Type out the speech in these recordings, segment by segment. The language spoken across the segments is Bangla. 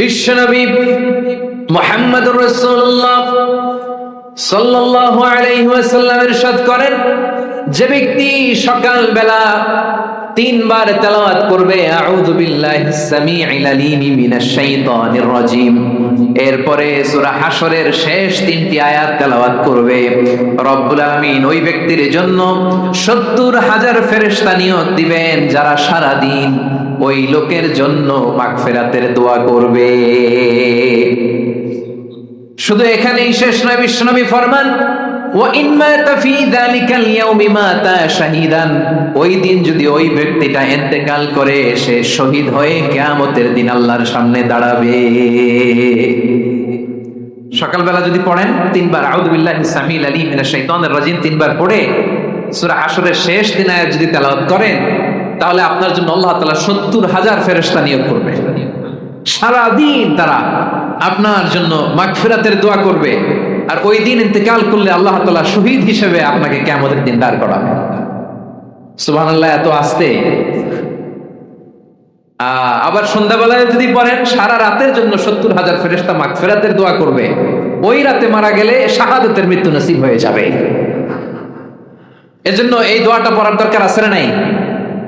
বিশ্বনবী মোহাম্মদ রসুল্লাহ সাল্লাল্লাহু আলাইহি ওয়াসাল্লাম ইরশাদ করেন, যে ব্যক্তি সকালবেলা তিনবার তেলাওয়াত করবে, আউযু বিল্লাহিস সামিউল আলিম মিনাশ শাইতানির এরপরে সূরা শেষ তিনটি আয়াত তেলাওয়াত করবে, রব্বুল আলামিন ওই ব্যক্তির জন্য 70 হাজার ফেরেশতা নিয়োগ দিবেন যারা সারা দিন ওই লোকের জন্য মাগফেরাতের দোয়া করবে। শুধু এখানেই শেষ নয়, বিশ্বনবী ফরমান ওই দিন যদি ওই ব্যক্তিটা করে সে শহীদ হয়ে কেয়ামতের সামনে দাঁড়াবে। সকালবেলা যদি পড়েন, তিনবার আউদুল্লাহ সামিল আলী তিনবার পড়ে, সুরা আসরের শেষ দিনায় যদি তেলাওয়াত করেন তাহলে আপনার জন্য আল্লাহ তালা সত্তর হাজার ফেরেশতা নিয়োগ করবে। সারাদিন তারা আপনার জন্য মাগফিরাতের দোয়া করবে। আর ওই দিন ইন্তেকাল করলে আল্লাহ তালা শহীদ হিসেবে আপনাকে কিয়ামতের দিন দাঁড় করাবে। সুবহানাল্লাহ, এত আস্তে। আবার সন্ধ্যাবেলায় যদি পড়েন, সারা রাতের জন্য সত্তর হাজার ফেরেস্তা মাগফিরাতের দোয়া করবে। ওই রাতে মারা গেলে শাহাদতের মৃত্যু নসিব হয়ে যাবে। এজন্য এই দোয়াটা পড়ার দরকার আছে নাই?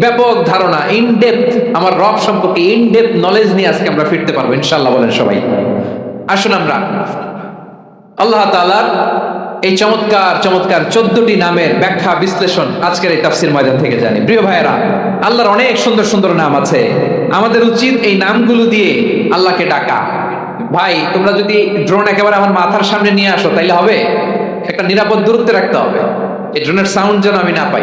ব্যাপক ধারণা ইনডেপথ আমার রব সম্পর্কে ইনডেপথ নলেজ নিয়ে আজকে আমরা ফিরতে পারব ইনশাল্লাহ বলেন সবাই। আসুন আমরা। আল্লাহ তালার এই চমৎকার চমৎকার চোদ্দটি নামের ব্যাখ্যা, বিশ্লেষণ আজকের এই তাফসির ময়দান থেকে জানি। প্রিয় ভাইয়েরা, আল্লাহর অনেক সুন্দর সুন্দর নাম আছে। আমাদের উচিত এই নামগুলো দিয়ে আল্লাহকে ডাকা। ভাই, তোমরা যদি ড্রোন একেবারে আমার মাথার সামনে নিয়ে আসো, তাইলে হবে? একটা নিরাপদ দূরত্বে রাখতে হবে। এই ড্রোনের সাউন্ড যেন আমি না পাই।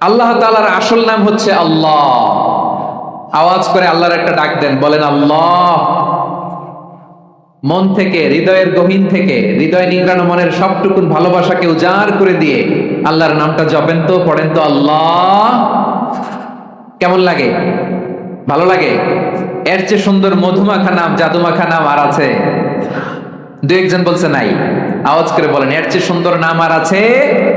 আল্লাহ তালার আসল নাম হচ্ছে আল্লাহ। আওয়াজ করে আল্লাহর একটা ডাক দেন, বলেন, আল্লাহ। মন থেকে, হৃদয়ের গহীন থেকে, হৃদয় নিংড়ানো মনের সবটুকুন ভালোবাসাকে উজাড় করে দিয়ে আল্লাহর নামটা জপেন তো, পড়েন তো, আল্লাহ। কেমন লাগে? ভালো লাগে? এর চেয়ে সুন্দর মধুমাখা নাম, জাদুমাখা নাম আর আছে? দু একজন বলছে, নাই। আওয়াজ করে বলেন, এর চেয়ে সুন্দর নাম আর আছে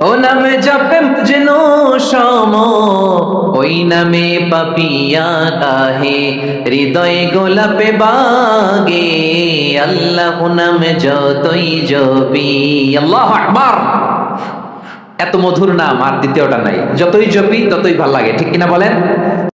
ও নামে জপে যেন সম, ওই নামে পাপিয়া কাহে হৃদয় গোলাপে বাগে, আল্লাহ নামে যতই জপি। আল্লাহ আকবার। এত মধুর নাম, আর দ্বিতীয়টা নাই। যতই জপি, ততই ভালো লাগে। ঠিক কিনা বলেন?